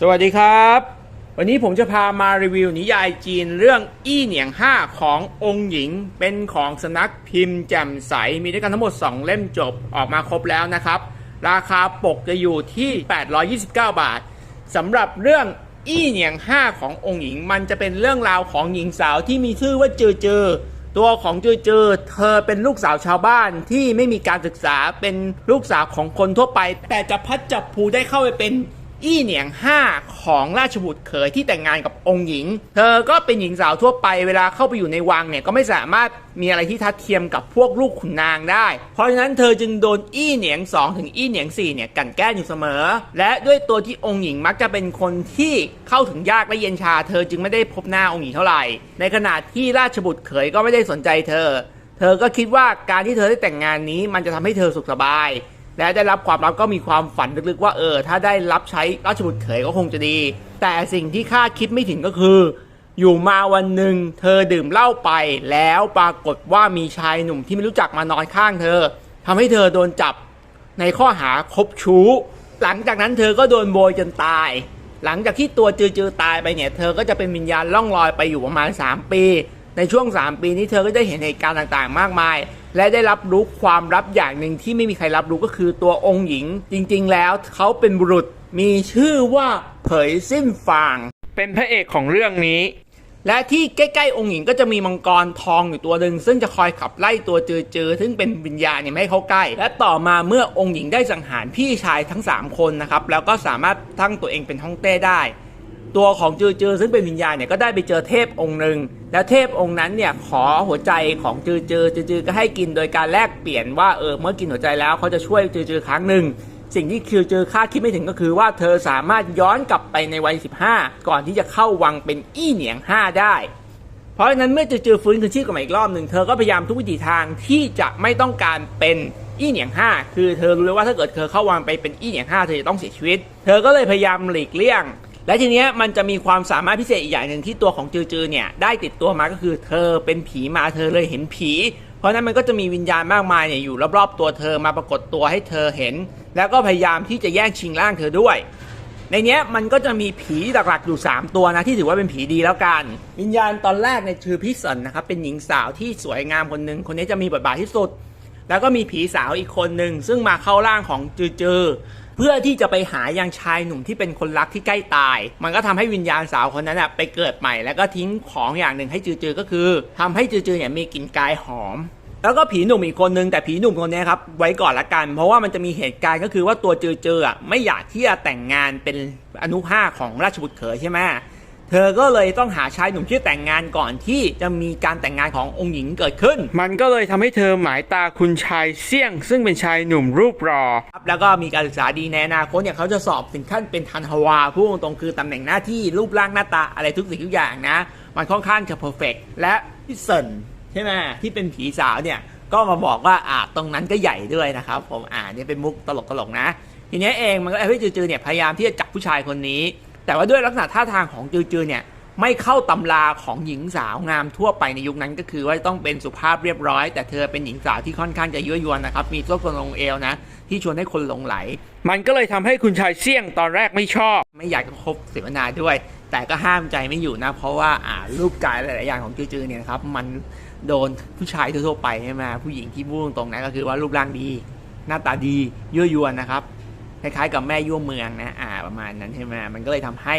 สวัสดีครับ วันนี้ผมจะพามารีวิวนิยายจีนเรื่องอี้เหนียงห้าขององค์หญิง เป็นของสนักพิมพ์แจ่มใส มีด้วยกันทั้งหมด 2 เล่มจบออกมาครบแล้วนะครับ ราคาปกจะอยู่ที่ 829 บาทสำหรับเรื่องอี้เหนียงห้าขององค์หญิง มันจะเป็นเรื่องราวของหญิงสาวที่มีชื่อว่าเจอเจอตัวของเจอเจอเธอเป็นลูกสาวชาวบ้านที่ไม่มีการศึกษาเป็นลูกสาวของคนทั่วไป แต่จะพัดจับผูได้เข้าไปเป็น อี้เหนียงห้าของราชบุตรเขยที่แต่งงานกับองค์หญิง เธอก็เป็นหญิงสาวทั่วไปเวลาเข้าไปอยู่ในวังเนี่ยก็ไม่สามารถมีอะไรที่ทัดเทียมกับพวกลูกขุนนางได้ เพราะฉะนั้นเธอจึงโดนอี้เหนียง2ถึงอี้เหนียง4เนี่ยกันแกล้งอยู่เสมอ และด้วยตัวที่องค์หญิงมักจะเป็นคนที่เข้าถึงยากและเย็นชา เธอจึงไม่ได้พบหน้าองค์หญิงเท่าไหร่ ในขณะที่ราชบุตรเขยก็ไม่ได้สนใจเธอ เธอก็คิดว่าการที่เธอได้แต่งงานนี้มันจะทำให้เธอสุขสบาย และได้รับความรักก็มีความฝันลึกๆว่าเออถ้าได้รับใช้ราชบุตรเขยก็คงจะดี แต่สิ่งที่คาดคิดไม่ถึงก็คือ อยู่มาวันหนึ่งเธอดื่มเหล้าไป แล้วปรากฏว่ามีชายหนุ่มที่ไม่รู้จักมานอนข้างเธอทำให้เธอโดนจับในข้อหาคบชู้ หลังจากนั้นเธอก็โดนโบยจนตาย หลังจากที่ตัวจือจือตายไปเนี่ย เธอก็จะเป็นวิญญาณล่องลอยไปอยู่ประมาณ 3 ปี ในช่วง 3 ปีนี้เธอก็ได้เห็นเหตุการณ์ต่างๆ มากมาย และได้รับรู้ความลับอย่างหนึ่งที่ไม่มีใครรับรู้ก็คือตัวองค์หญิง จริงๆ แล้วเขาเป็นบุรุษมีชื่อว่าเผยสิ้นฟาง เป็นพระเอกของเรื่องนี้ และที่ใกล้ๆ องค์หญิงก็จะมีมังกรทองอยู่ตัวหนึ่งซึ่งจะคอยขับไล่ตัวเจอเจอซึ่งเป็นวิญญาณเนี่ยไม่ให้เข้าใกล้ และต่อมาเมื่อองค์หญิงได้สังหารพี่ชายทั้ง 3 คนนะครับแล้วก็สามารถตั้งตัวเองเป็นฮ่องเต้ได้ ตัวของจือจือซึ่งเป็นวิญญาณเนี่ยก็ได้ไปเจอเทพองค์หนึ่งแล้วเทพองค์นั้นเนี่ยขอหัวใจของจือจือจือจือก็ให้กินโดยการแลกเปลี่ยนว่าเออเมื่อกินหัวใจแล้วเขาจะช่วยจือจือครั้งหนึ่งสิ่งที่คิวจือคาดคิดไม่ถึงก็คือว่าเธอสามารถย้อนกลับไปในวัย 15 ก่อนที่จะเข้าวังเป็นอี้เหนียง 5 ได้เพราะฉะนั้นเมื่อจือจือฟื้นคืนชีพกลับมาอีกรอบหนึ่งเธอก็พยายามทุกวิถีทางที่จะไม่ต้องการเป็นอี้เหนียงห้าคือเธอรู้เลยว่าถ้าเกิดเธอเข้าวังไปเป็นอี้เหนียงห้าเธอจะต้องเสียชีวิต เธอก็เลยพยายามหลีกเลี่ยง และทีเนี้ยมันจะมีความสามารถพิเศษอีกอย่างหนึ่งที่ตัวของจือจือเนี่ยได้ติดตัวมาก็คือเธอเป็นผีมาเธอเลยเห็นผี เพราะนั้นมันก็จะมีวิญญาณมากมายเนี่ยอยู่รอบๆตัวเธอมาปรากฏตัวให้เธอเห็น แล้วก็พยายามที่จะแย่งชิงร่างเธอด้วย ในเนี้ยมันก็จะมีผีหลักๆอยู่ 3 ตัวนะที่ถือว่าเป็นผีดีแล้วกัน วิญญาณตอนแรกเนี่ยชื่อพิสันนะครับเป็นหญิงสาวที่สวยงามคนหนึ่งคนนี้จะมีบทบาทที่สุด แล้วก็มีผีสาวอีกคนหนึ่งซึ่งมาเข้าร่างของจือจือ เพื่อที่จะไปหายังชายหนุ่มที่เป็นคนรักที่ใกล้ตาย มันก็ทำให้วิญญาณสาวคนนั้นอะไปเกิดใหม่แล้วก็ทิ้งของอย่างหนึ่งให้จือจือก็คือทำให้จือจือเนี่ยมีกลิ่นกายหอมแล้วก็ผีหนุ่มอีกคนนึงแต่ผีหนุ่มคนนี้ครับไว้ก่อนละกัน เพราะว่ามันจะมีเหตุการณ์ก็คือว่าตัวเจอเจออะไม่อยากที่จะแต่งงานเป็นอนุภาคของราชบุตรเขยใช่ไหม เธอก็เลยต้องหาชายหนุ่มที่แต่งงานก่อนที่จะมีการแต่งงานขององค์หญิงเกิดขึ้น มันก็เลยทำให้เธอหมายตาคุณชายเสี่ยง ซึ่งเป็นชายหนุ่มรูปรอ ครับแล้วก็มีการศึกษาดีในอนาคตเนี่ยเขาจะสอบถึงขั้นเป็นทันฮวาพูดตรงๆคือตำแหน่งหน้าที่รูปร่างหน้าตาอะไรทุกสิ่งทุกอย่างนะ มันค่อนข้างจะเพอร์เฟกและพี่เซินใช่ไหมที่เป็นผีสาวเนี่ยก็มาบอกว่าอ่าตรงนั้นก็ใหญ่ด้วยนะครับผมอ่าเนี่ยเป็นมุกตลกๆนะ ทีเนี้ยเองมันก็ให้จือๆเนี่ยพยายามที่จะจับผู้ชายคนนี้ แต่ว่าด้วยลักษณะท่าทางของจือๆเนี่ยไม่เข้าตำราของหญิงสาวงามทั่วไปในยุคนั้นก็คือว่าต้องเป็นสุภาพเรียบร้อย แต่เธอเป็นหญิงสาวที่ค่อนข้างจะยั่วยวนนะครับ มีตัวคนลงเอวนะ ที่ชวนให้คนหลงไหล มันก็เลยทำให้คุณชายเสี่ยงตอนแรกไม่ชอบ ไม่อยากจะคบเสวนาด้วย แต่ก็ห้ามใจไม่อยู่นะ เพราะว่าอ่ารูปกายหลาย ๆ อย่างของจือๆเนี่ยนะครับมันโดนผู้ชายทั่ว ๆ ไปใช่ไหมผู้หญิงที่พูดตรงๆนะก็คือว่ารูปร่างดี หน้าตาดียั่วยวนนะครับ คล้ายๆกับแม่ยั่วเมืองนะอ่าประมาณนั้นใช่ไหมมันก็เลยทำให้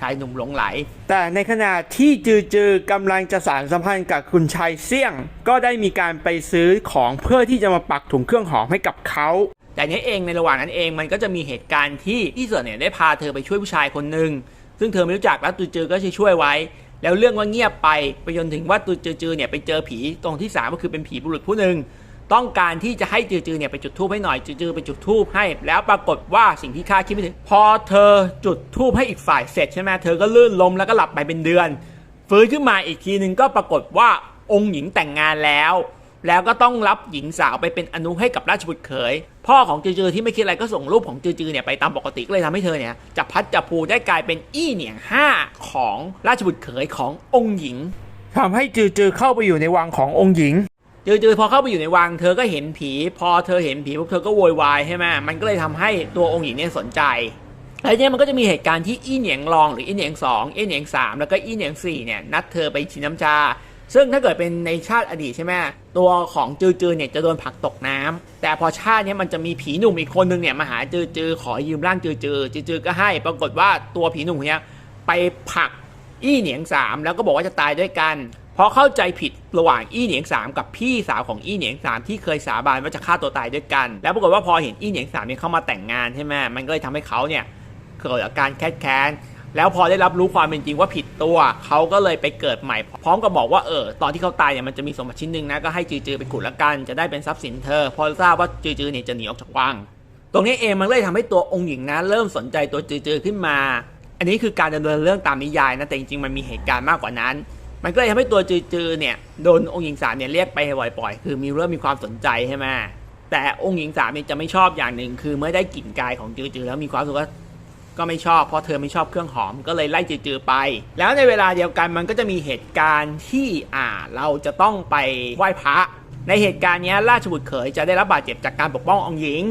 ชายหนุ่มหลงไหล แต่ในขณะที่จือจือกำลังจะสารสัมพันธ์กับคุณชายเสี่ยง ก็ได้มีการไปซื้อของเพื่อที่จะมาปักถุงเครื่องหอมให้กับเขาแต่เนี้ยเองในระหว่างนั้นเองมันก็จะมีเหตุการณ์ที่ที่เสือเนี่ยได้พาเธอไปช่วยผู้ชายคนหนึ่งซึ่งเธอไม่รู้จักแล้วตูจือก็ช่วยไว้ แล้วเรื่องว่าเงียบไปไปจนถึงว่าตูจือเนี่ยไปเจอผีตรงที่สามก็คือเป็นผีบุรุษผู้หนึ่ง ต้องการที่จะให้จือจือเนี่ยไปจุดธูปให้หน่อยจือจือไปจุดธูปให้ แล้วปรากฏว่าสิ่งที่คาดคิดไม่ถึง พอเธอจุดธูปให้อีกฝ่ายเสร็จใช่ไหมเธอก็ลื่นล้มแล้วก็หลับไปเป็นเดือน ฟื้นขึ้นมาอีกทีหนึ่งก็ปรากฏว่าองค์หญิงแต่งงานแล้ว แล้วก็ต้องรับหญิงสาวไปเป็นอนุให้กับราชบุตรเขย พ่อของจือจือที่ไม่คิดอะไรก็ส่งรูปของจือจือเนี่ยไปตามปกติก็เลยทำให้เธอเนี่ยจับพัดจับผูได้กลายเป็นอี้เหนียงห้าของราชบุตรเขยขององค์หญิงทำให้จือจือเข้าไปอยู่ในวังขององค์หญิง จือจือพอเข้าไปอยู่ในวังเธอก็เห็นผี พอเธอเห็นผีปุ๊บเธอก็โวยวายใช่ไหมมันก็เลยทำให้ตัวองค์หญิงเนี่ยสนใจแล้วเนี่ยมันก็จะมีเหตุการณ์ที่อี้เหนียงรองหรืออี้เหนียงสองอี้เหนียงสามแล้วก็อี้เหนียงสี่เนี่ยนัดเธอไปชิมน้ำชา ซึ่งถ้าเกิดเป็นในชาติอดีตใช่ไหมตัวของจือจือเนี่ยจะโดนผลักตกน้ำแต่พอชาตินี้มันจะมีผีหนุ่มอีกคนนึงเนี่ยมาหาจือจือขอยืมร่างจือจือจือจือก็ให้ ปรากฏว่าตัวผีหนุ่มคนเนี้ยไปผลักอี้เหนียงสามแล้วก็บอกว่าจะตายด้วยกันเพราะเข้าใจผิดระหว่างอี้เหนียงสามกับพี่สาวของอี้เหนียงสามที่เคยสาบานว่าจะฆ่าตัวตายด้วยกัน แล้วปรากฏว่าพอเห็นอี้เหนียงสามเนี่ยเข้ามาแต่งงานใช่ไหมมันก็เลยทำให้เขาเนี่ยเกิดอาการแคดแค้นแล้วพอได้รับรู้ความเป็นจริงว่าผิดตัว เขาก็เลยไปเกิดใหม่ พร้อมกับบอกว่าเออตอนที่เขาตายเนี่ยมันจะมีสมบัติชิ้นหนึ่งนะก็ให้จือจือไปขุดละกันจะได้เป็นทรัพย์สินเธอ พอทราบว่าจือจือเนี่ยจะหนีออกจากวัง ตรงนี้เองมันเลยทำให้ตัวองค์หญิงนะเริ่มสนใจตัวจือจือขึ้นมา อันนี้คือการดำเนินเรื่องตามนิยายนะแต่จริงๆมันมีเหตุการณ์มากกว่านั้น มันก็เลยทำให้ตัวจือจือเนี่ยโดนองค์หญิงสามเนี่ยเรียกไปบ่อยๆ คือมีเริ่มมีความสนใจใช่ไหมแต่องค์หญิงสามเนี่ยจะไม่ชอบอย่างหนึ่ง คือเมื่อได้กลิ่นกายของจือจือแล้วมีความรู้สึกว่าก็ไม่ชอบเพราะเธอไม่ชอบเครื่องหอมก็เลยไล่จือๆไป แล้วในเวลาเดียวกันมันก็จะมีเหตุการณ์ที่อ่าเราจะต้องไปไหว้พระ ในเหตุการณ์เนี้ยราชบุตรเขยจะได้รับบาดเจ็บจากการปกป้ององค์หญิง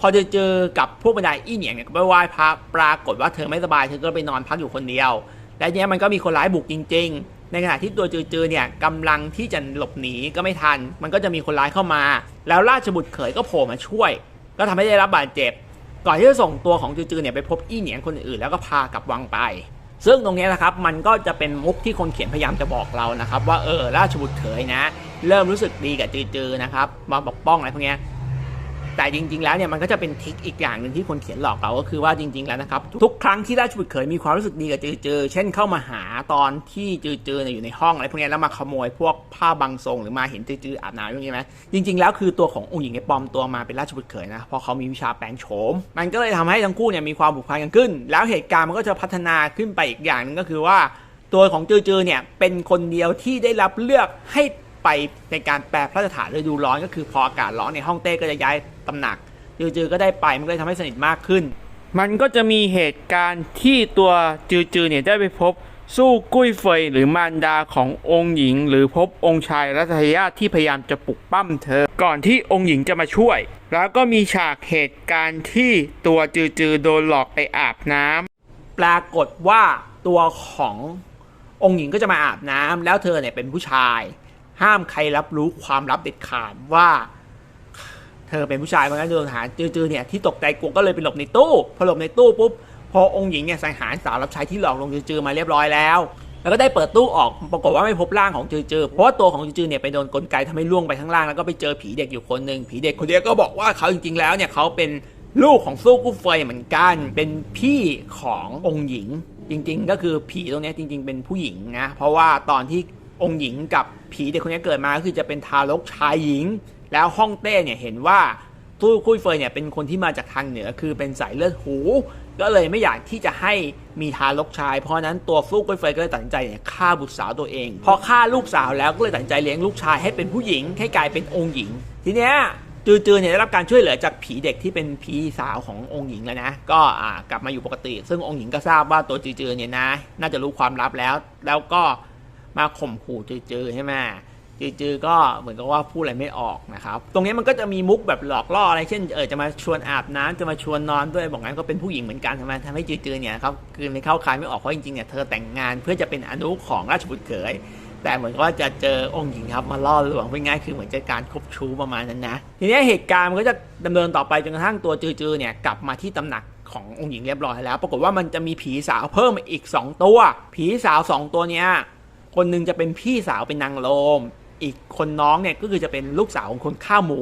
พอเจอเจอกับพวกบรรดาอี้เหนียงเนี่ยก็ไปไหว้พระปรากฏว่าเธอไม่สบายเธอก็ไปนอนพักอยู่คนเดียว และเนี้ยมันก็มีคนร้ายบุกจริง ๆ ในขณะที่ตัวจือๆเนี่ยกำลังที่จะหลบหนีก็ไม่ทัน มันก็จะมีคนร้ายเข้ามา แล้วราชบุตรเขยก็โผล่มาช่วย ก็ทำให้ได้รับบาดเจ็บ ก่อนที่จะส่งตัวของจือๆเนี่ยไปพบอี้เหนียงคนอื่นแล้วก็พากลับวังไป ซึ่งตรงนี้นะครับมันก็จะเป็นมุกที่คนเขียนพยายามจะบอกเรานะครับ ว่าเออราชบุตรเขยนะ เริ่มรู้สึกดีกับจือๆนะครับมาปกป้องอะไรพวกเนี้ย แต่จริง ๆ แล้วเนี่ยมันก็จะเป็นทริคอีกอย่างหนึ่งที่คนเขียนหลอกเราก็คือว่าจริง ๆ แล้วนะครับ ทุกครั้งที่ราชบุตรเขยมีความรู้สึกดีกับจือๆเช่นเข้ามาหาตอนที่จือเนี่ยอยู่ในห้องอะไรพวกนี้แล้วมาขโมยพวกผ้าบางทรงหรือมาเห็นจือๆออาบน้ำอย่างนี้ไหมจริง ๆ แล้วคือตัวขององค์หญิงเนี่ยปลอมตัวมาเป็นราชบุตรเขยนะเพราะเขามีวิชาแปลงโฉม มันก็เลยทำให้ทั้งคู่เนี่ยมีความผูกพันกันขึ้น แล้วเหตุการณ์มันก็จะพัฒนาขึ้นไปอีกอย่างหนึ่งก็คือว่า ตัวของจือจือเนี่ยเป็นคนเดียวที่ได้รับเลือกให้ไปในการแปลพระราชฐานฤดูร้อนก็คือพออากาศร้อนในห้องเต้ก็จะย้าย ตำหนัก จือจือก็ได้ไปมันก็เลยทำให้สนิทมากขึ้น มันก็จะมีเหตุการณ์ที่ตัวจือจือเนี่ยได้ไปพบสู้กุ้ยเฟยหรือมารดาขององค์หญิง หรือพบองค์ชายรัตยาที่พยายามจะปลุกปั้มเธอ ก่อนที่องค์หญิงจะมาช่วย แล้วก็มีฉากเหตุการณ์ที่ตัวจือจือโดนหลอกไปอาบน้ำปรากฏว่าตัวขององค์หญิงก็จะมาอาบน้ำแล้วเธอเนี่ยเป็นผู้ชาย ห้ามใครรับรู้ความลับเด็ดขาดว่า เธอเป็นผู้ชายคนนั้นโดนทหารจือๆเนี่ยที่ตกใจกลัวก็เลยไปหลบในตู้พอหลบในตู้ปุ๊บพอองค์หญิงเนี่ยสังหารสาวรับใช้ที่หลอกลงจือๆมาเรียบร้อยแล้ว แล้วก็ได้เปิดตู้ออกปรากฏว่าไม่พบร่างของจือๆเพราะว่าตัวของจือๆเนี่ยไปโดนกลไกทำให้ล่วงไปข้างล่างแล้วก็ไปเจอผีเด็กอยู่คนหนึ่งผีเด็กคนเนี้ก็บอกว่าเขาจริงๆแล้วเนี่ยเขาเป็นลูกของสู้กู้เฟยเหมือนกัน เป็นพี่ขององค์หญิง จริง ๆ ก็คือผีตรงนี้จริง ๆ เป็นผู้หญิงนะเพราะว่าตอนที่องค์หญิงกับผีเด็กคนนี้เกิดมาก็คือจะเป็นทารกชายหญิง แล้วฮ่องเต้เนี่ยเห็นว่าตู้คุยเฟยเนี่ยเป็นคนที่มาจากทางเหนือคือเป็นสายเลือดหู ก็เลยไม่อยากที่จะให้มีทารกชาย เพราะนั้นตัวฟลุกคุยเฟยก็เลยตัดสินใจเนี่ยฆ่าบุตรสาวตัวเอง พอฆ่าลูกสาวแล้วก็เลยตัดสินใจเลี้ยงลูกชายให้เป็นผู้หญิงให้กลายเป็นองค์หญิง ทีเนี้ยจือจือเนี่ยได้รับการช่วยเหลือจากผีเด็กที่เป็นผีสาวขององค์หญิงแล้วนะ ก็อ่ากลับมาอยู่ปกติ ซึ่งองค์หญิงก็ทราบว่าตัวจือจือเนี่ยนะ น่าจะรู้ความลับแล้ว แล้วก็มาข่มขู่จือจือใช่ไหม จือๆก็เหมือนกับว่าพูดอะไรไม่ออกนะครับ ตรงนี้มันก็จะมีมุกแบบหลอกล่ออะไรเช่นเออจะมาชวนอาบน้ำจะมาชวนนอนด้วยบอกงั้นก็เป็นผู้หญิงเหมือนกันทำไมทำให้จือๆเนี่ยครับคือไม่เข้าคายไม่ออกเพราะจริงๆเนี่ยเธอแต่งงานเพื่อจะเป็นอนุของราชบุตรเขยแต่เหมือนว่าจะเจอองค์หญิงครับมาล่อลวงพูดง่ายคือเหมือนจะการคบชู้ประมาณนั้นนะ ทีนี้เหตุการณ์มันก็จะดำเนินต่อไปจนกระทั่งตัวจือๆเนี่ยกลับมาที่ตำหนักขององค์หญิงเรียบร้อยแล้ว ปรากฏว่ามันจะมีผีสาวเพิ่มมาอีกสองตัว ผีสาวสองตัวเนี้ยคนหนึ่งจะเป็นพี่สาวเป็นนางโลม อีกคนน้องเนี่ยก็คือจะเป็นลูกสาวของคนฆ่าหมู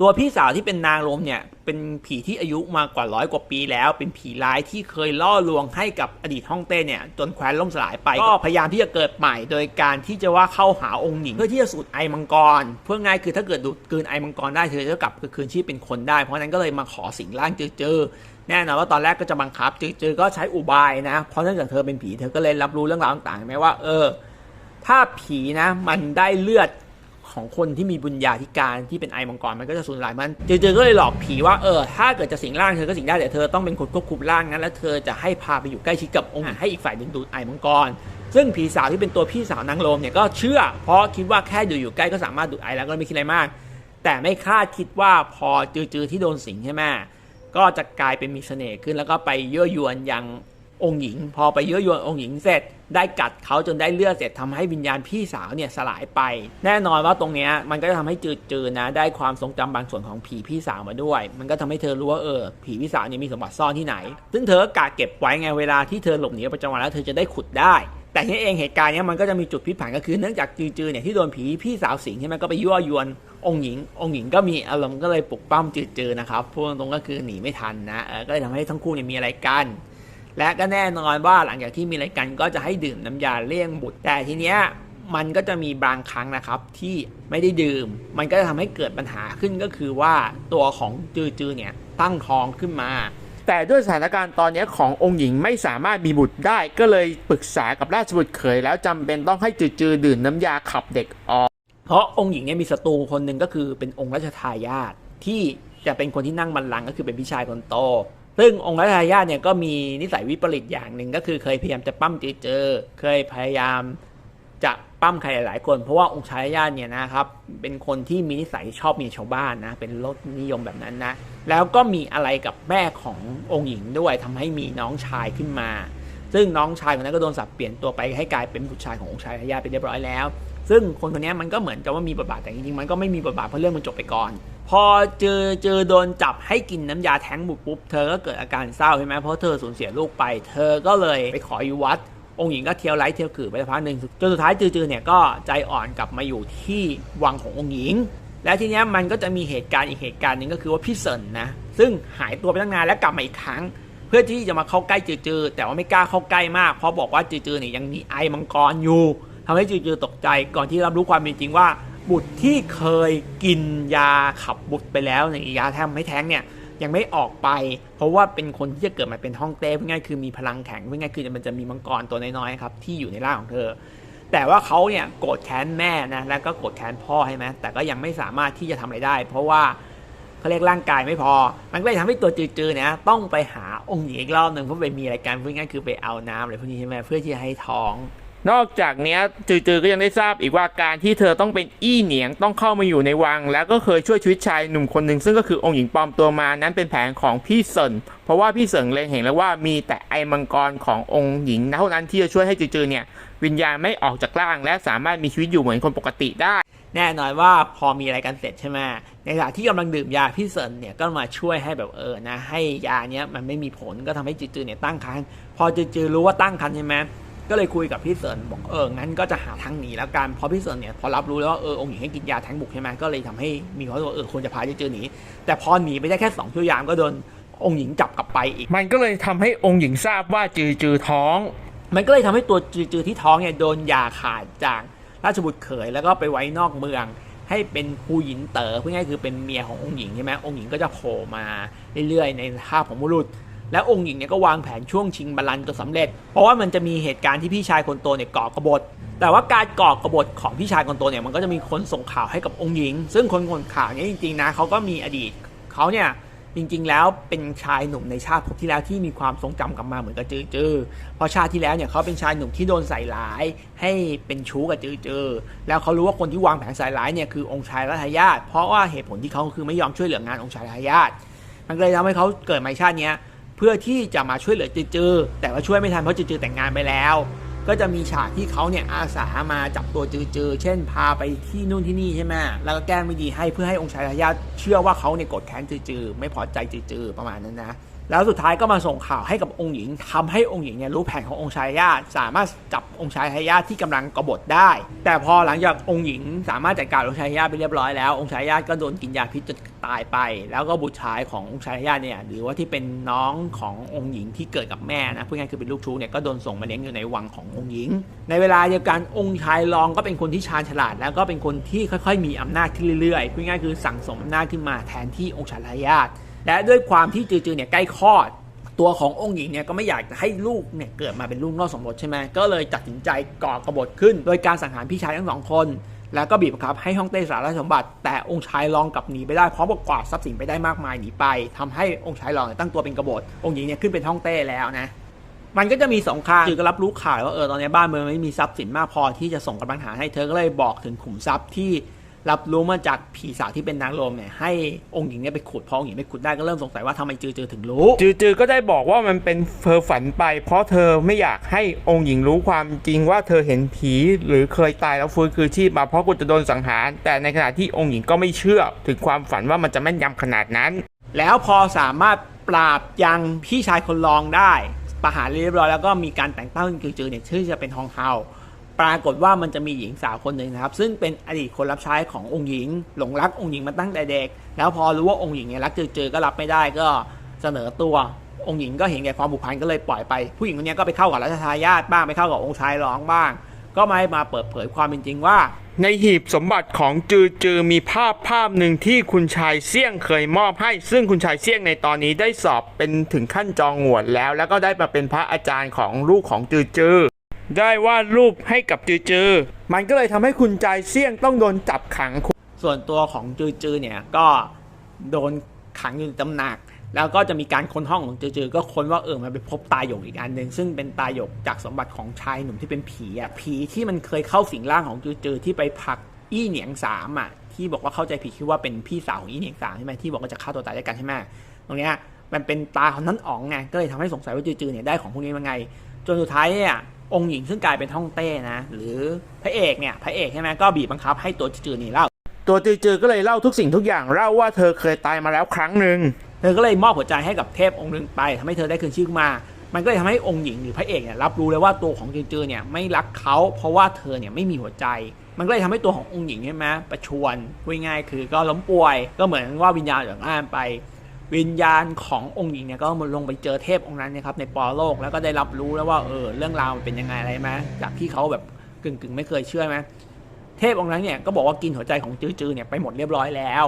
ตัวพี่สาวที่เป็นนางโลมเนี่ยเป็นผีที่อายุมากกว่าร้อยกว่าปีแล้ว เป็นผีร้ายที่เคยล่อลวงให้กับอดีตฮ่องเต้เนี่ยจนแคว้นล่มสลายไปก็พยายามที่จะเกิดใหม่ โดยการที่จะว่าเข้าหาองค์หญิง เพื่อที่จะสูดไอมังกร เพื่อง่ายคือถ้าเกิดดูดกลืนไอมังกรได้เธอจะกลับคืนชีพเป็นคนได้ เพราะฉะนั้นก็เลยมาขอสิงร่างเจอๆแน่นอนว่าตอนแรกก็จะบังคับจือๆก็ใช้อุบายนะ เพราะเนื่องจากเธอเป็นผีเธอก็เลยรับรู้เรื่องราวต่างๆใช่ไหมว่าเออ ถ้าผีนะมันได้เลือดของคนที่มีบุญญาธิการที่เป็นไอมังกรมันก็จะสูญหลายมันเจอๆก็เลยหลอกผีว่าเออถ้าเกิดจะสิงร่างเธอก็สิงได้แต่เธอต้องเป็นคนควบคุมร่างนั้น แล้วเธอจะให้พาไปอยู่ใกล้ชิดกับองค์หญิงให้อีกฝ่ายดึงดูดไอมังกร ซึ่งผีสาวที่เป็นตัวพี่สาวนางโลมเนี่ยก็เชื่อ เพราะคิดว่าแค่อยู่อยู่ใกล้ก็สามารถดูดไอแล้วก็ไม่คิดอะไรมาก แต่ไม่คาดคิดว่าพอจือๆที่โดนสิงใช่ไหมก็จะกลายเป็นมีเสน่ห์ขึ้นแล้วก็ไปยั่วยวนยัง องค์หญิง พอไปเยั่วยวนองค์หญิงเสร็จ ได้กัดเขาจนได้เลือดเสร็จทำให้วิญญาณพี่สาวเนี่ยสลายไป แน่นอนว่าตรงเนี้ยมันก็จะทำให้จืดจืดนะได้ความทรงจำบางส่วนของผีพี่สาวมาด้วย มันก็ทำให้เธอรู้ว่าเออผีพี่สาวเนี่ยมีสมบัติซ่อนที่ไหน ซึ่งเธอกะเก็บไว้ไงเวลาที่เธอหลบหนีออกไปจังหวัดแล้วเธอจะได้ขุดได้แต่ทีนี้เองเหตุการณ์เนี้ยมันก็จะมีจุดพลิกผันก็คือเนื่องจากจือจือเนี่ยที่โดนผีพี่สาวสิงใช่ไหมก็ไปยั่วยวนองค์หญิง องค์หญิงก็มีอารมณ์ก็เลยปลุกปั้มจือจือนะครับพูดตรงก็คือหนีไม่ทันนะก็เลยทำให้ทั้งคู่เนี่ยมีอะไรกัน และก็แน่นอนว่าหลังจากที่มีอะไรกันก็จะให้ดื่มน้ำยาเลี่ยงบุตร แต่ทีเนี้ยมันก็จะมีบางครั้งนะครับที่ไม่ได้ดื่ม มันก็จะทำให้เกิดปัญหาขึ้นก็คือว่าตัวของจือจือเนี่ยตั้งท้องขึ้นมา แต่ด้วยสถานการณ์ตอนนี้ขององค์หญิงไม่สามารถมีบุตรได้ ก็เลยปรึกษากับราชบุตรเขยแล้วจำเป็นต้องให้จือจือดื่มน้ำยาขับเด็กออก เพราะองค์หญิงเนี่ยมีศัตรูคนหนึ่งก็คือเป็นองค์รัชทายาทที่จะเป็นคนที่นั่งบัลลังก์ก็คือเป็นพี่ชายคนโต ซึ่งองค์รัชทายาทเนี่ยก็มีนิสัยวิปริตอย่างหนึ่งก็คือเคยพยายามจะปั้มเจเจอ เคยพยายามจะปั้มใครหลายๆ คนเพราะว่าองค์ชายาทเนี่ยนะครับเป็นคนที่มีนิสัยชอบมีชาวบ้านนะเป็นรสนิยมแบบนั้นนะแล้วก็มีอะไรกับแม่ขององค์หญิงด้วยทำให้มีน้องชายขึ้นมา ซึ่งน้องชายคนนั้นก็โดนสับเปลี่ยนตัวไปให้กลายเป็นบุตรชายขององค์ชายทายาทไปเรียบร้อยแล้ว ซึ่งคนคนนี้มันก็เหมือนกับว่ามีบทบาทแต่จริงๆมันก็ไม่มีบทบาทเพราะเรื่องมันจบไปก่อน พอเจอเจอโดนจับให้กินน้ำยาแท้งบุกปุ๊บ เธอก็เกิดอาการเศร้าใช่ไหมเพราะเธอสูญเสียลูกไป เธอก็เลยไปขออยู่วัด องค์หญิงก็เที่ยวไร้เที่ยวขื่อไปสักพักหนึ่งจนสุดท้ายจือๆเนี่ยก็ใจอ่อนกลับมาอยู่ที่วังขององค์หญิง และทีนี้มันก็จะมีเหตุการณ์อีกเหตุการณ์หนึ่งก็คือว่าพี่เซินนะซึ่งหายตัวไปตั้งนานแล้วกลับมาอีกครั้ง เพื่อที่จะมาเข้าใกล้จือๆแต่ว่าไม่กล้าเข้าใกล้มากเพราะบอกว่าจือๆเนี่ยยังมีไอมังกรอยู่ทำให้จือๆตกใจก่อนที่รับรู้ความเป็นจริงว่า บุตรที่เคยกินยาขับบุตรไปแล้วในยาแทมไม่แท้งเนี่ยยังไม่ออกไป เพราะว่าเป็นคนที่จะเกิดมาเป็นห้องเต้เพูดง่ายคือมีพลังแข็งเพูดง่ายคือมันจะมีมังกรตัวน้อยๆครับที่อยู่ในร่างของเธอ แต่ว่าเขาเนี่ยโกรธแค้นแม่นะแล้วก็โกรธแค้นพ่อใช่ไหมแต่ก็ยังไม่สามารถที่จะทำอะไรได้ เพราะว่าเขาเรียกร่างกายไม่พอ มันก็เลยทำให้ตัวจืดๆเนี่ยต้องไปหาองค์หญิงอีกรอบหนึ่งเพื่อไปมีอะไรกันพูดง่ายคือไปเอาน้ำอะไรพวกนี้ใช่ไหมเพื่อที่จะให้ท้อง นอกจากนี้จือๆก็ยังได้ทราบอีกว่าการที่เธอต้องเป็นอี้เหนียงต้องเข้ามาอยู่ในวัง แล้วก็เคยช่วยชีวิตชายหนุ่มคนหนึ่งซึ่งก็คือองค์หญิงปลอมตัวมานั้นเป็นแผนของพี่เซินเพราะว่าพี่เซินเล็งเห็นแล้วว่ามีแต่ไอ้มังกรขององค์หญิงเท่านั้นที่จะช่วยให้จือๆเนี่ยวิญญาณไม่ออกจากร่าง และสามารถมีชีวิตอยู่เหมือนคนปกติได้แน่นอนว่าพอมีอะไรกันเสร็จใช่ไหมในขณะที่กำลังดื่มยาพี่เซินเนี่ยก็มาช่วยให้แบบเออนะ ให้ยาเนี้ยมันไม่มีผลก็ทำให้จือๆเนี่ยตั้งครรภ์พอจือๆรู้ว่าตั้งครรภ์ใช่ไหม ก็เลยคุยกับพี่เซินบอกเอองั้นก็จะหาทางหนีแล้วกันเพราะพี่เซินเนี่ยพอรับรู้แล้วว่าเออองค์หญิงให้กินยาแทงบุกใช่ไหมก็เลยทำให้มีความรู้สึกว่าเออควรจะพาเจอหนีแต่พอหนีไปได้แค่สองชั่วยามก็โดนองค์หญิงจับกลับไปอีก มันก็เลยทำให้องค์หญิงทราบว่าจือจือท้อง มันก็เลยทำให้ตัวจือจือที่ท้องเนี่ยโดนยาขาดจากราชบุตรเขยแล้วก็ไปไว้นอกเมือง ให้เป็นผู้หญิงเต๋อเพูดง่ายคือเป็นเมียขององค์หญิงใช่ไหมองค์หญิงก็จะโผล่มาเรื่อยๆ ในภาพของบุรุษ แล้วองค์หญิงเนี่ยก็วางแผนช่วงชิงบัลลังก์จนสำเร็จ เพราะว่ามันจะมีเหตุการณ์ที่พี่ชายคนโตเนี่ยก่อกบฏ แต่ว่าการก่อกบฏของพี่ชายคนโตเนี่ยมันก็จะมีคนส่งข่าวให้กับองค์หญิง ซึ่งคนคนข่าวเนี่ยจริงๆนะเขาก็มีอดีตเขาเนี่ยจริงๆ แล้วเป็นชายหนุ่มในชาติภพที่แล้วที่มีความทรงจำกลับมาเหมือนกับจือจือเพราะชาติที่แล้วเนี่ยเขาเป็นชายหนุ่มที่โดนใส่ร้าย ให้เป็นชู้กับจือจือแล้วเขารู้ว่าคนที่วางแผนใส่ร้ายเนี่ยคือองค์ชายรัฐายาตเพราะว่าเหตุผลที่เขาคือไม่ยอมช่วยเหลืองานองค์ชายรัฐายาตมันเลยทำให้เขาเกิดมาชาติเนี้ย เพื่อที่จะมาช่วยเหลือจือแต่ว่าช่วยไม่ทันเพราะจือแต่งงานไปแล้ว ก็จะมีฉากที่เขาเนี่ยอาสามาจับตัวจือเช่นพาไปที่นู่นที่นี่ใช่ไหมแล้วก็แกล้งไม่ดีให้เพื่อให้องค์ชายทายาทเชื่อว่าเขาเนี่ยโกรธแค้นจือไม่พอใจจือประมาณนั้นนะ แล้วสุดท้ายก็มาส่งข่าวให้กับองค์หญิงทำให้องค์หญิงเนี่ยรู้แผนขององค์ชายาสามารถจับองค์ชายายาที่กำลังกบฏได้ แต่พอหลังจากองค์หญิง สามารถจัดการองค์ชายาไปเรียบร้อยแล้วองค์ชายาก็โดนกินยาพิษจนตายไป แล้วก็บุตรชายขององค์ชายาเนี่ยหรือว่าที่เป็นน้องขององค์หญิงที่เกิดกับแม่นะพูดง่ายคือเป็นลูกชู้เนี่ยก็โดนส่งมาเลี้ยงอยู่ในวังขององค์หญิง ในเวลาเดียวกันองค์ชายรองก็เป็นคนที่ชาญฉลาด แล้วก็เป็นคนที่ค่อย ๆ มีอำนาจขึ้นเรื่อยๆพูดง่ายคือสั่งสมอำนาจขึ้นมาแทนที่องค์ชายาา และด้วยความที่จือๆเนี่ยใกล้คลอด ตัวขององค์หญิงเนี่ยก็ไม่อยากจะให้ลูกเนี่ยเกิดมาเป็นลูกนอกสมรสใช่ไหมก็เลยตัดสินใจก่อกบฏขึ้น โดยการสังหารพี่ชายทั้งสองคนแล้วก็บีบบังคับให้ฮ่องเต้สารสมบัติ แต่องค์ชายรองกับหนีไปได้พร้อมกับกวาดทรัพย์สินไปได้มากมายหนีไปทำให้องค์ชายรองตั้งตัวเป็นกบฏองค์หญิงเนี่ยขึ้นเป็นฮ่องเต้แล้วนะมันก็จะมีสองข้างคือก็รับรู้ข่าวว่าเออตอนนี้บ้านเมืองไม่มีทรัพย์สินมากพอที่จะส่งกำลังหาให้เธอก็เลยบอกถึงขุมทรัพย์ที่ รับรู้มาจากผีสาวที่เป็นนางลมเนี่ยให้องค์หญิงเนี่ยไปขุดพอองค์หญิงไปขุดได้ก็เริ่มสงสัยว่าทำไมจือจือถึงรู้ จือจือก็ได้บอกว่ามันเป็นเธอฝันไป เพราะเธอไม่อยากให้องค์หญิงรู้ความจริงว่าเธอเห็นผีหรือเคยตายแล้วฟื้นคืนชีพมาเพราะกูจะโดนสังหาร แต่ในขณะที่องค์หญิงก็ไม่เชื่อ ถึงความฝันว่ามันจะแม่นยำขนาดนั้น แล้วพอสามารถปราบยังพี่ชายคนรองได้ประหารเรียบร้อยแล้วก็มีการแต่งตั้งจือจือเนี่ยชื่อจะเป็นทองเฮา ปรากฏว่ามันจะมีหญิงสาวคนหนึ่งนะครับ ซึ่งเป็นอดีตคนรับใช้ขององค์หญิง หลงรักองค์หญิงมาตั้งแต่เด็ก แล้วพอรู้ว่าองค์หญิงเนี่ยรักจือจือก็รับไม่ได้ก็เสนอตัวองค์หญิงก็เห็นแก่ความผูกพันก็เลยปล่อยไป ผู้หญิงคนนี้ก็ไปเข้ากับรัชทายาทบ้างไปเข้ากับองค์ชายร้องบ้าง ก็ไม่มาเปิดเผยความเป็นจริงว่า ในหีบสมบัติของจือจือมีภาพภาพหนึ่งที่คุณชายเสี่ยงเคยมอบให้ ซึ่งคุณชายเสี่ยงในตอนนี้ได้สอบเป็นถึงขั้นจองหวดแล้ว แล้วก็ได้มาเป็นพระอาจารย์ของลูกของจือจือ ได้วาดรูปให้กับจือจือ มันก็เลยทำให้คุณชายเสี่ยงต้องโดนจับขังส่วนตัวของจือจือเนี่ยก็โดนขังอยู่ในตำหนัก แล้วก็จะมีการค้นห้องของจือจือก็ค้นว่าเออมันไปพบตายหยกอีกอันหนึ่งซึ่งเป็นตายหยกจากสมบัติของชายหนุ่มที่เป็นผีอะผีที่มันเคยเข้าสิงร่างของจือจือที่ไปผักอี้เหนียงสามอะที่บอกว่าเข้าใจผิดคิดว่าเป็นพี่สาวของอี้เหนียงสามใช่ไหมที่บอกว่าจะฆ่าตัวตายด้วยกันใช่ไหมตรงเนี้ยมันเป็นตาของนั้นอ๋องไงก็เลยทำให้สงสัยว่าจือจือเนี่ยได้ของพวกนี้มาไง จนสุดท้ายเนี่ย องค์หญิงซึ่งกลายเป็นท่องเต้นะ หรือพระเอกเนี่ยพระเอกใช่ไหมก็บีบบังคับให้ตัวจือจือนี่เล่า ตัวจือจือก็เลยเล่าทุกสิ่งทุกอย่างเล่าว่าเธอเคยตายมาแล้วครั้งหนึ่งเธอก็เลยมอบหัวใจให้กับเทพองค์หนึ่งไปทำให้เธอได้คืนชีพขึ้นมา มันก็เลยทำให้องค์หญิงหรือพระเอกเนี่ยรับรู้เลยว่าตัวของจือๆเนี่ยไม่รักเขาเพราะว่าเธอเนี่ยไม่มีหัวใจมันก็เลยทำให้ตัวขององค์หญิงใช่ไหมประชวนพูดง่ายๆคือก็ล้มป่วยก็เหมือนว่าวิญญาณอย่างอ่านไป วิญญาณขององค์หญิงเนี่ยก็มาลงไปเจอเทพองค์นั้นนะครับในปอโลกแล้วก็ได้รับรู้แล้วว่าเออเรื่องราวมันเป็นยังไงอะไรไหมจากที่เขาแบบกึ่งๆ ไม่เคยเชื่อไหมเทพองค์นั้นเนี่ยก็บอกว่ากินหัวใจของจือจือเนี่ยไปหมดเรียบร้อยแล้ว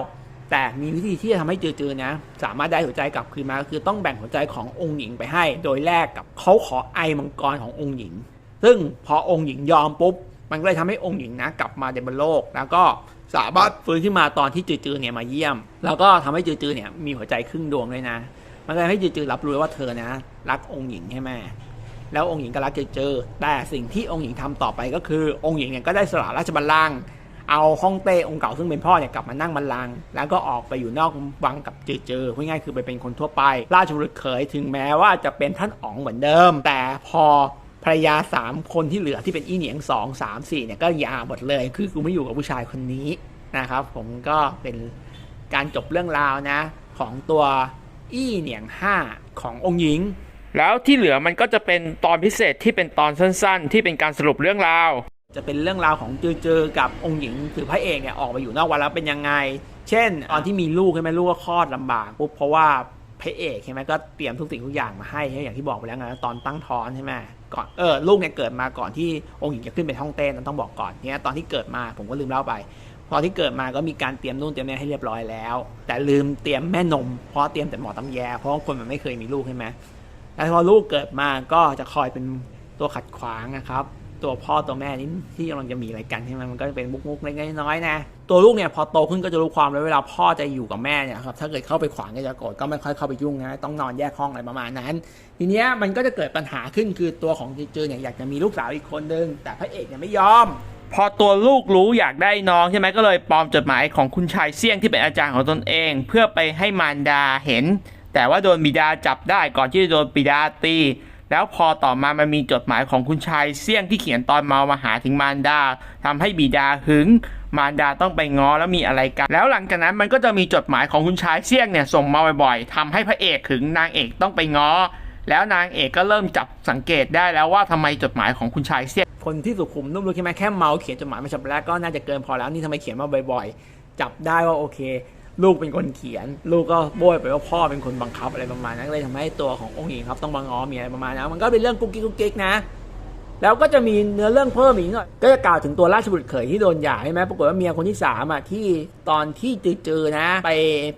แต่มีวิธีที่จะทำให้จือจือนะสามารถได้หัวใจกลับคืนมาก็คือต้องแบ่งหัวใจขององค์หญิงไปให้ โดยแลกกับเขาขอไอมังกรขององค์หญิง ซึ่งพอองค์หญิงยอมปุ๊บมันก็เลยทำให้องค์หญิงนะกลับมาในบนโลกแล้วก็ สามารถฟื้นขึ้นมาตอนที่จือจือเนี่ยมาเยี่ยม แล้วก็ทำให้จือจือเนี่ยมีหัวใจครึ่งดวงเลยนะ มันก็เลยให้จือจือรับรู้ว่าเธอนะ รักองค์หญิงใช่ไหมแล้วองค์หญิงก็รักเจอเจอแต่สิ่งที่องค์หญิงทำต่อไปก็คือ องค์หญิงเนี่ยก็ได้สละราชบัลลังก์เอาฮ่องเต้องค์เก่าซึ่งเป็นพ่อเนี่ยกลับมานั่งบัลลังก์แล้วก็ออกไปอยู่นอกวังกับเจอเจอพูดง่ายๆคือไปเป็นคนทั่วไป ราชบุตรเขยถึงแม้ว่าจะเป็นท่านอ๋องเหมือนเดิม แต่พอ ภรรยาสามคนที่เหลือที่เป็นอีเหนียงสองสามสี่เนี่ยก็หยาหมดเลย คือกูไม่อยู่กับผู้ชายคนนี้นะครับ ผมก็เป็นการจบเรื่องราวนะ ของตัวอี้เหนียงห้าขององค์หญิง แล้วที่เหลือมันก็จะเป็นตอนพิเศษที่เป็นตอนสั้นๆ ที่เป็นการสรุปเรื่องราว จะเป็นเรื่องราวของจือเจอกับองค์หญิงคือพระเอกเนี่ยออกมาอยู่นอกวัดแล้วเป็นยังไง เช่น ตอนที่มีลูกใช่ไหมลูกก็คลอดลำบากปุ๊บเพราะว่า พระเอกใช่ไหมก็เตรียมทุกสิ่งทุกอย่างมาให้ใช่อย่างที่บอกไปแล้วไงตอนตั้งท้องใช่ไหมก่อนเออลูกเนี่ยเกิดมาก่อนที่องค์หญิงจะขึ้นเป็นห้องเต้นต้องบอกก่อนเนี่ยตอนที่เกิดมาผมก็ลืมเล่าไปพอที่เกิดมาก็มีการเตรียมนู่นเตรียมนี่ให้เรียบร้อยแล้ว แต่ลืมเตรียมแม่นม เพราะเตรียมแต่หมอตำแย เพราะคนมันไม่เคยมีลูกใช่ไหมแล้วพอลูกเกิดมาก็จะคอยเป็นตัวขัดขวางนะครับ ตัวพ่อตัวแม่นี่ที่กำลังจะมีอะไรกันใช่ไหมมันก็จะเป็นมุกๆเล็กน้อยๆนะตัวลูกเนี่ยพอโตขึ้นก็จะรู้ความแล้วเวลาพ่อจะอยู่กับแม่เนี่ยครับถ้าเกิดเข้าไปขวางก็จะโกรธก็ไม่ค่อยเข้าไปยุ่งนะต้องนอนแยกห้องอะไรประมาณนั้น ทีเนี้ยมันก็จะเกิดปัญหาขึ้นคือตัวของจีเจอเนี่ยอยากจะมีลูกสาวอีกคนนึงแต่พระเอกเนี่ยไม่ยอม พอตัวลูกรู้อยากได้น้องใช่ไหมก็เลยปลอมจดหมายของคุณชายเสี่ยงที่เป็นอาจารย์ของตนเอง เพื่อไปให้มารดาเห็น แต่ว่าโดนบิดาจับได้ก่อนที่จะโดนบิดาตี แล้วพอต่อมามันมีจดหมายของคุณชายเสี่ยงที่เขียนตอนเมามาหาถึงมารดาทำให้บิดาหึงมารดาต้องไปง้อแล้วมีอะไรกัน แล้วหลังจากนั้นมันก็จะมีจดหมายของคุณชายเสี่ยงเนี่ยส่งมาบ่อยๆทำให้พระเอกหึงนางเอกต้องไปง้อแล้วนางเอกก็เริ่มจับสังเกตได้แล้วว่าทำไมจดหมายของคุณชายเสี่ยงคนที่สุขุมนุ่มรู้ใช่ไหมแค่เมาเขียนจดหมายมาฉบับแรกก็น่าจะเกินพอแล้วนี่ทำไมเขียนมาบ่อย ๆ จับได้ว่าโอเค ลูกเป็นคนเขียน ลูกก็โบยไปว่าพ่อเป็นคนบังคับอะไรประมาณนั้นก็เลยทำให้ตัวขององค์หญิงครับต้องบังอ้อมีอะไรประมาณนั้นมันก็เป็นเรื่องกุ๊กกิ๊กกุ๊กกิ๊กนะ แล้วก็จะมีเนื้อเรื่องเพิ่มอีกหน่อยก็จะกล่าวถึงตัวราชบุตรเขยที่โดนหย่าใช่ไหมปรากฏว่าเมียคนที่สามอะที่ตอนที่เจอๆนะ ไป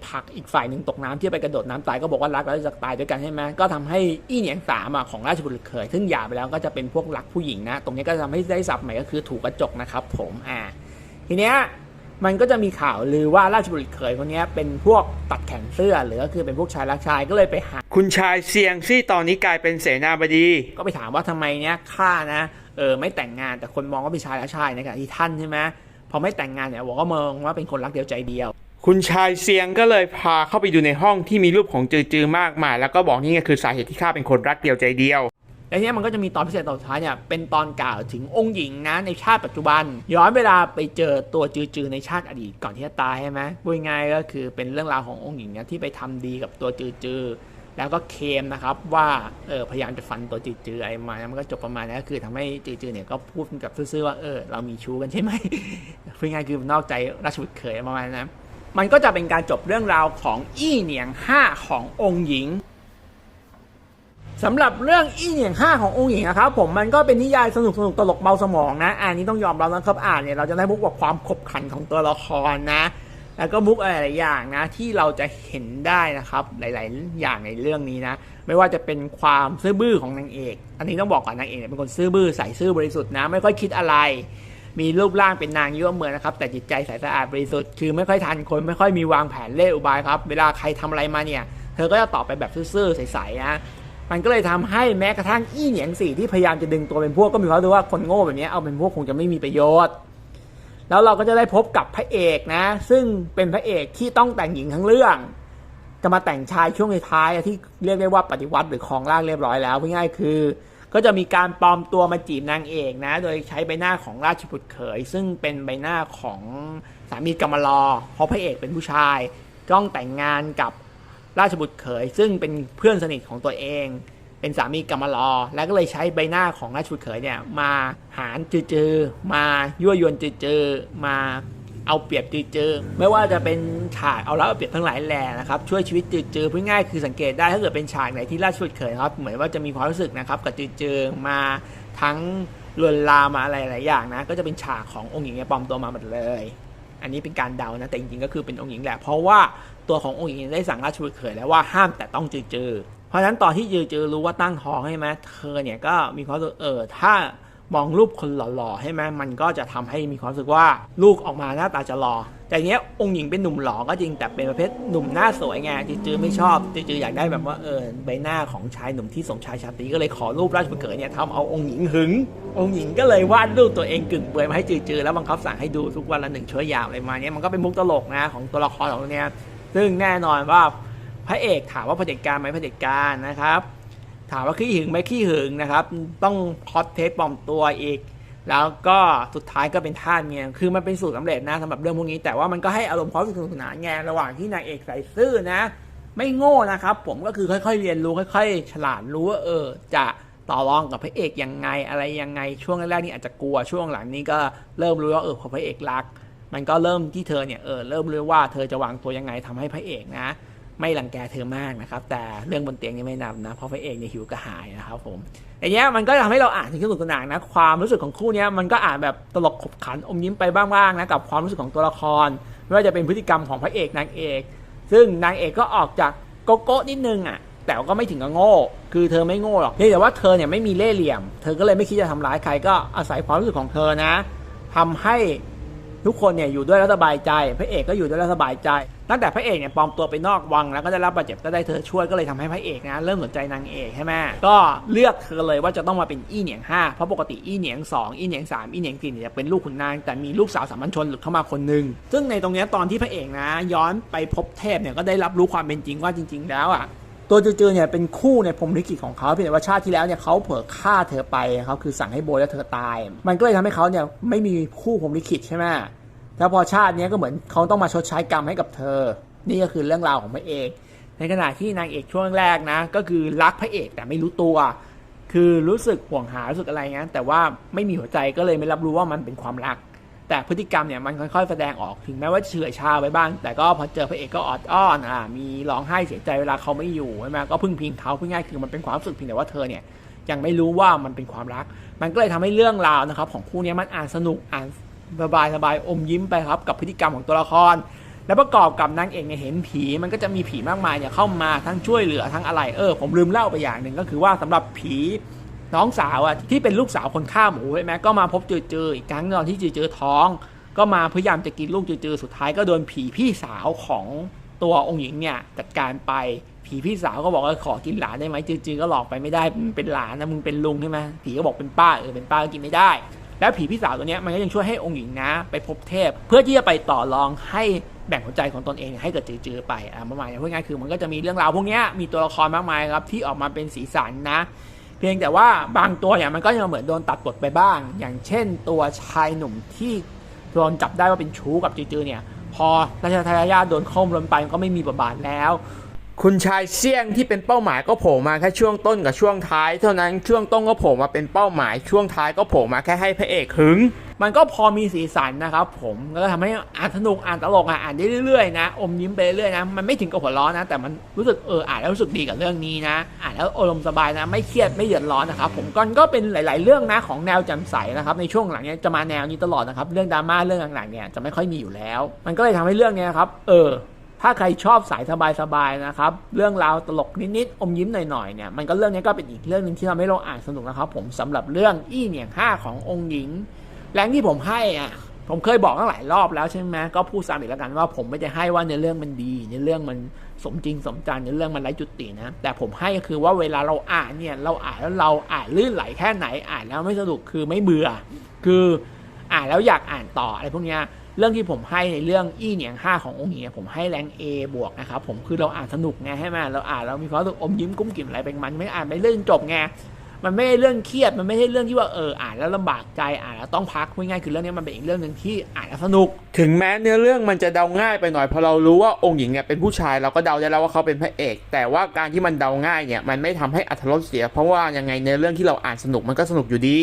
ผักอีกฝ่ายหนึ่งตกน้ำที่ไปกระโดดน้ำตายก็บอกว่ารักแล้วจะตายด้วยกันใช่ไหมก็ทำให้อี้เหนียงสามอะของราชบุตรเขยซึ่งหย่าไปแล้วก็จะเป็นพวกรักผู้หญิงนะ ตรงนี้ก็จะทำให้ได้ศัพท์ใหม่ก็คือถูกกระจกนะครับผมอ่าทีเนี้ย มันก็จะมีข่าวลือว่าราชบุตรเขยคนเนี้ยเป็นพวกตัดแขนเสื้อหรือก็คือเป็นพวกชายรักชายก็เลยไปหา คุณชายเสี่ยงที่ตอนนี้กลายเป็นเสนาบดี ก็ไปถามว่าทำไมเนี้ยข้านะเออไม่แต่งงานแต่คนมองว่าเป็นชายและชายในขณะที่ท่านใช่ไหมพอไม่แต่งงานเนี่ยบอกก็มองว่าเป็นคนรักเดียวใจเดียว คุณชายเซียงก็เลยพาเข้าไปดูในห้องที่มีรูปของจือจือมากมาย แล้วก็บอกนี่ไงคือสาเหตุที่ข้าเป็นคนรักเดียวใจเดียว และเนี้ยมันก็จะมีตอนพิเศษตอนสุดท้ายเนี่ยเป็นตอนกล่าวถึงองค์หญิงนะในชาติปัจจุบัน ย้อนเวลาไปเจอตัวจือๆในชาติอดีตก่อนที่จะตายใช่ไหมพูดง่ายก็คือเป็นเรื่องราวขององค์หญิงเนี่ยที่ไปทำดีกับตัวจือๆแล้วก็เคมนะครับว่าเออพยายามจะฟันตัวจือๆไอ้มาแล้วมันก็จบประมาณนั้ก็คือทำให้จือๆเนี่ยก็พูดกับซื่อๆว่าเออเรามีชู้กันใช่ไหมพูดง่ายคือนอกใจราชบุตรเขยประมาณนั้นมันก็จะเป็นการจบเรื่องราวของอี้เหนียงห้าขององค์หญิง สำหรับเรื่องอี้เหนียงห้าขององค์หญิงนะครับผมมันก็เป็นนิยายสนุกสนุกตลกเบาสมองนะอันนี้ต้องยอมรับนะครับอ่านเนี่ยเราจะได้มุกว่าความขบขันของตัวละครนะ แล้วก็มุกอะไรหลายอย่างนะ ที่เราจะเห็นได้นะครับหลาย ๆ อย่างในเรื่องนี้นะ ไม่ว่าจะเป็นความซื่อบื้อของนางเอก อันนี้ต้องบอกก่อนนางเอกเนี่ยเป็นคนซื่อบื้อใส่ซื่อบริสุทธิ์นะ ไม่ค่อยคิดอะไร มีรูปร่างเป็นนางยั่วเมืองนะครับแต่จิตใจใสสะอาดบริสุทธิ์คือไม่ค่อยทันคนไม่ค่อยมีวางแผนเล่ห์อุบายครับเวลาใครทำอะไรมาเนี่ยเธอก็จะตอบไปแบบซื่อๆใสๆนะ มันก็เลยทำให้แม้กระทั่งอี้เหนียงสี่ที่พยายามจะดึงตัวเป็นพวกก็มีความรู้ว่าคนโง่แบบนี้เอาเป็นพวกคงจะไม่มีประโยชน์ แล้วเราก็จะได้พบกับพระเอกนะ ซึ่งเป็นพระเอกที่ต้องแต่งหญิงทั้งเรื่อง จะมาแต่งชายช่วงท้ายที่เรียกได้ว่าปฏิวัติหรือครองร่างเรียบร้อยแล้วง่ายๆคือ ก็จะมีการปลอมตัวมาจีบนางเอกนะ โดยใช้ใบหน้าของราชบุตรเขย ซึ่งเป็นใบหน้าของสามีกำมลอเพราะพระเอกเป็นผู้ชายต้องแต่งงานกับ ราชบุตรเขย ซึ่งเป็นเพื่อนสนิทของตัวเอง เป็นสามีกำมะลอ แล้วก็เลยใช้ใบหน้าของราชบุตรเขยเนี่ยมาหารจือๆมายั่วยวนจือๆมาเอาเปรียบจือๆไม่ว่าจะเป็นฉากเอาแล้วเอาเปรียบทั้งหลายแหล่นะครับช่วยชีวิตจือๆพูดง่ายคือสังเกตได้ถ้าเกิดเป็นฉากไหนที่ราชบุตรเขยครับเหมือนว่าจะมีความรู้สึกนะครับกับจือๆมาทั้งลวนลามมาอะไรหลายอย่างนะ ก็จะเป็นฉากขององค์หญิงเนี่ยปลอมตัวมาหมดเลย อันนี้เป็นการเดานะแต่จริงๆก็คือเป็นองค์หญิงแหละเพราะว่า ตัวขององค์หญิงได้สั่งราชบุตรเขยแล้วว่าห้ามแต่ต้องจือจือเพราะฉะนั้นตอนที่จือจือรู้ว่าตั้งท้องใช่ไหมเธอเนี่ยก็มีความรู้สึกเออถ้ามองรูปคนหล่อๆใช่ไหมมันก็จะทำให้มีความรู้สึกว่าลูกออกมาหน้าตาจะหล่อแต่เนี้ยองค์หญิงเป็นหนุ่มหล่อก็จริงแต่เป็นประเภทหนุ่มหน้าสวยไงจือจือไม่ชอบจือจืออยากได้แบบว่าเออใบหน้าของชายหนุ่มที่สมชายชาตรีก็เลยขอรูปราชบุตรเขยเนี่ยทำเอาองค์หญิงหึง องค์หญิงก็เลยวาดรูปตัวเองกึ่งเปลือยมาให้จือๆแล้วบังคับสั่งให้ดูทุกวันละหนึ่งชั่วยามอะไรมาเนี้ยมันก็เป็นมุกตลกนะของตัวละครของเนี้ย ซึ่งแน่นอนว่าพระเอกถามว่าเผด็จการไหมเผด็จการนะครับ ถามว่าขี้หึงไหมขี้หึงนะครับ ต้องพอดเทสปลอมตัวอีก แล้วก็สุดท้ายก็เป็นท่าเมียคือมันเป็นสูตรสำเร็จนะสำหรับเรื่องพวกนี้แต่ว่ามันก็ให้อารมณ์ความสนุกสนานไงระหว่างที่นางเอกใส่ซื่อนะ ไม่โง่นะครับ ผมก็คือค่อยๆเรียนรู้ค่อย ๆ ฉลาดรู้ว่าเออ จะต่อรองกับพระเอกยังไงอะไรยังไงช่วงแรกๆนี่อาจจะกลัวช่วงหลังนี้ก็เริ่มรู้ว่าเออพอพระเอกรัก มันก็เริ่มที่เธอเนี่ยเออเริ่มรู้ว่าเธอจะวางตัวยังไงทำให้พระเอกนะ ไม่รังแกเธอมากนะครับ แต่เรื่องบนเตียงนี่ไม่นับนะ เพราะพระเอกเนี่ยหิวกระหายนะครับผมอย่างเงี้ยมันก็ทำให้เราอ่านถึงสนุกสนานนะความรู้สึกของคู่เนี้ยมันก็อ่านแบบตลกขบขันอมยิ้มไปบ้างๆนะกับความรู้สึกของตัวละคร ไม่ว่าจะเป็นพฤติกรรมของพระเอกนางเอก ซึ่งนางเอกก็ออกจากโกโก้นิดนึงอะแต่ก็ไม่ถึงกับโง่ คือเธอไม่โง่หรอกเพียงแต่ว่าเธอเนี่ยไม่มีเล่ห์เหลี่ยม เธอก็เลยไม่คิดจะทำร้ายใครก็อาศัยความรู้สึกของเธอนะทำให้ ทุกคนเนี่ยอยู่ด้วยแล้วสบายใจ พระเอกก็อยู่ด้วยแล้วสบายใจ ตั้งแต่พระเอกเนี่ยปลอมตัวไปนอกวัง แล้วก็ได้รับบาดเจ็บก็ได้เธอช่วยก็เลยทำให้พระเอกนะเริ่มสนใจนางเอกใช่ไหมก็เลือกเธอเลยว่าจะต้องมาเป็นอี้เหนียงห้าเพราะปกติอี้เหนียงสองอี้เหนียงสามอี้เหนียงสี่เนี่ยจะเป็นลูกขุนนางแต่มีลูกสาวสามัญชนหลุดเข้ามาคนหนึ่งซึ่งในตรงเนี้ยตอนที่พระเอกนะ ย้อนไปพบเทพเนี่ยก็ได้รับรู้ความเป็นจริงว่าจริง ๆ แล้วอะตัวจือเนี่ยเป็นคู่ในพรมลิขิตของเขาเพียงแต่ว่าชาติที่แล้วเนี่ยเขาเผลอฆ่าเธอไปเขาคือสั่งให้โบแล้วเธอตาย มันก็เลยทำให้เขาเนี่ยไม่มีคู่พรมลิขิตใช่ไหม แล้วพอชาตินี้ก็เหมือนเขาต้องมาชดใช้กรรมให้กับเธอ นี่ก็คือเรื่องราวของพระเอก ในขณะที่นางเอกช่วงแรกนะ ก็คือรักพระเอกแต่ไม่รู้ตัว คือรู้สึกห่วงหารู้สึกอะไรเงี้ยแต่ว่าไม่มีหัวใจก็เลยไม่รับรู้ว่ามันเป็นความรัก แต่พฤติกรรมเนี่ยมันค่อยๆแสดงออกถึงแม้ว่าเฉื่อยชาไว้บ้าง แต่ก็พอเจอพระเอกก็ออดอ้อนอ่ามีร้องไห้เสียใจเวลาเขาไม่อยู่ใช่ไหมก็พึ่งพิงเขาพูดง่ายคือมันเป็นความรู้สึกเพียงแต่ว่าเธอเนี่ยยังไม่รู้ว่ามันเป็นความรัก มันก็เลยทำให้เรื่องราวนะครับของคู่นี้มันอ่านสนุกอ่าน สบายสบายๆอมยิ้มไปครับกับพฤติกรรมของตัวละคร แล้วประกอบกับนางเอกเนี่ยเห็นผีมันก็จะมีผีมากมายเนี่ยเข้ามาทั้งช่วยเหลือทั้งอะไรเออผมลืมเล่าไปอย่างหนึ่งก็คือว่าสำหรับผีน้องสาวอะที่เป็นลูกสาวคนฆ่าหมูใช่ไหมก็มาพบเจอเจออีกครั้งตอนที่เจอเจอท้อง ก็มาพยายามจะกินลูกเจอเจอสุดท้ายก็โดนผีพี่สาวของตัวองค์หญิงเนี่ยจัดการไปผีพี่สาวก็บอกว่าขอกินหลานได้ไหมเจอเจอก็หลอกไปไม่ได้เป็นหลานนะมึงเป็นลุงใช่ไหมผีก็บอกเป็นป้าเออเป็นป้าก็กินไม่ได้ แล้วผีพี่สาวตัวนี้มันก็ยังช่วยให้องค์หญิงนะ ไปพบเทพ เพื่อที่จะไปต่อรองให้แบ่งหัวใจของตนเองให้เกิดจือๆไปอะประมาณนี้พูดง่ายๆคือมันก็จะมีเรื่องราวพวกนี้มีตัวละครมากมายครับที่ออกมาเป็นสีสันนะ เพียงแต่ว่าบางตัวเนี่ยมันก็ยังเหมือนโดนตัดบทไปบ้าง อย่างเช่น ตัวชายหนุ่มที่โดนจับได้ว่าเป็นชู้กับจือๆเนี่ย พอราชทายาทโดนข้มลนไปมันก็ไม่มีบทบาทแล้ว คุณชายเสี่ยงที่เป็นเป้าหมายก็โผล่มาแค่ช่วงต้นกับช่วงท้าย เท่านั้นช่วงต้นก็โผล่มาเป็นเป้าหมาย ช่วงท้ายก็โผล่มาแค่ให้พระเอกหึงมันก็พอมีสีสันนะครับผมก็ทำให้อ่านสนุกอ่านตลกอะอ่านได้เรื่อยๆนะ อมยิ้มไปเรื่อยๆนะ มันไม่ถึงกับหัวร้อนนะ แต่มันรู้สึกเอออ่านแล้วรู้สึกดีกับเรื่องนี้นะ อ่านแล้วอารมณ์สบายนะ ไม่เครียดไม่เดือดร้อนนะครับผมก็ก็เป็นหลาย ๆ เรื่องนะของแนวจำใสนะครับในช่วงหลังเนี้ยจะมาแนวนี้ตลอดนะครับเรื่องดราม่าเรื่องหลังๆเนี่ยจะไม่ค่อยมีอยู่แล้ว มันก็เลยทำให้เรื่องเนี้ยครับเออ ถ้าใครชอบสายสบายๆนะครับ เรื่องราวตลกนิดๆอมยิ้มหน่อยๆเนี่ยมันก็เรื่องนี้ก็เป็นอีกเรื่องหนึ่งที่ทำให้เราอ่านสนุกนะครับผมสำหรับเรื่องอี้เหนียงห้าขององค์หญิง แรงที่ผมให้อะผมเคยบอกตั้งหลายรอบแล้วใช่ไหมก็พูดซ้ำอีกแล้วกันว่าผมไม่ได้ให้ว่าในเรื่องมันดีในเรื่องมันสมจริงสมจังในเรื่องมันไร้จุดตินะ แต่ผมให้ก็คือว่าเวลาเราอ่านเนี่ยเราอ่านแล้วเราอ่านลื่นไหลแค่ไหนอ่านแล้วไม่สนุกคือไม่เบื่อ คืออ่านแล้วอยากอ่านต่ออะไรพวกเนี้ย เรื่องที่ผมให้ในเรื่องอี้เหนียงห้าขององค์หญิงเนี่ยผมให้แรง A บวกนะครับผมคือเราอ่านสนุกไงใช่ไหมเราอ่านเรามีความรู้สึกอมยิ้มกุ้มกิ่มอะไรเป็นมันไม่อ่านไปเรื่องจบไงมันไม่ใช่เรื่องเครียดมันไม่ใช่เรื่องที่ว่าเอออ่านแล้วลำบากใจอ่านแล้วต้องพักง่ายๆคือเรื่องนี้มันเป็นอีกเรื่องหนึ่งที่อ่านแล้วสนุก ถึงแม้เนื้อเรื่องมันจะเดาง่ายไปหน่อยพอเรารู้ว่าองค์หญิงเนี่ยเป็นผู้ชายเราก็เดาได้แล้วว่าเขาเป็นพระเอก แต่ว่าการที่มันเดาง่ายเนี่ยมันไม่ทำให้อัธรสเสีย เพราะว่ายังไงเนื้อเรื่องที่เราอ่านสนุกมันก็สนุกอยู่ดี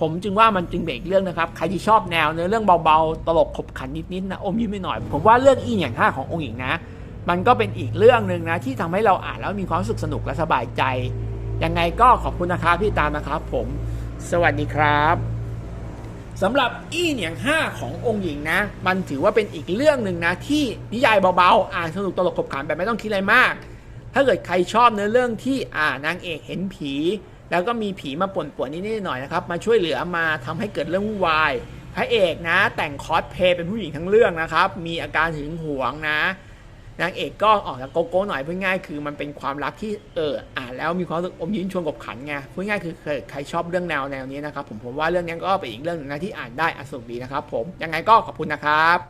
ผมจึงว่ามันจึงเป็นอีกเรื่องนะครับ ใครที่ชอบแนวเนื้อเรื่องเบาๆ ตลกขบขันนิดๆนะอมยิ้มไปหน่อย ผมว่าเรื่องอีอย่างห้าขององค์หญิงนะ มันก็เป็นอีกเรื่องหนึ่งนะ ที่ทำให้เราอ่านแล้วมีความรู้สึกสนุกและสบายใจ ยังไงก็ขอบคุณนะครับที่ตามนะครับ ผม สวัสดีครับสำหรับอี้เหนียงห้าขององค์หญิงนะ มันถือว่าเป็นอีกเรื่องหนึ่งนะ ที่นิยายเบาๆ อ่านสนุกตลกขบขันแบบไม่ต้องคิดอะไรมาก ถ้าเกิดใครชอบเนื้อเรื่องที่อ่านางเอกเห็นผี แล้วก็มีผีมาป่วนๆนิดๆหน่อยนะครับ มาช่วยเหลือมาทำให้เกิดเรื่องวุ่นวายพระเอกนะ แต่งคอสเพย์เป็นผู้หญิงทั้งเรื่องนะครับ มีอาการหึงหวงนะ นางเอกก็ออกจากโกโก้หน่อยพูดง่ายคือมันเป็นความรักที่เอออ่านแล้วมีความรู้สึกอมยิ้มชวนกบขันไงพูดง่ายคือใครชอบเรื่องแนวแนวนี้นะครับผมผมว่าเรื่องนี้ก็เป็นอีกเรื่องหนึงนะที่อ่านได้อสุกดีนะครับ ผมยังไงก็ขอบคุณนะครับ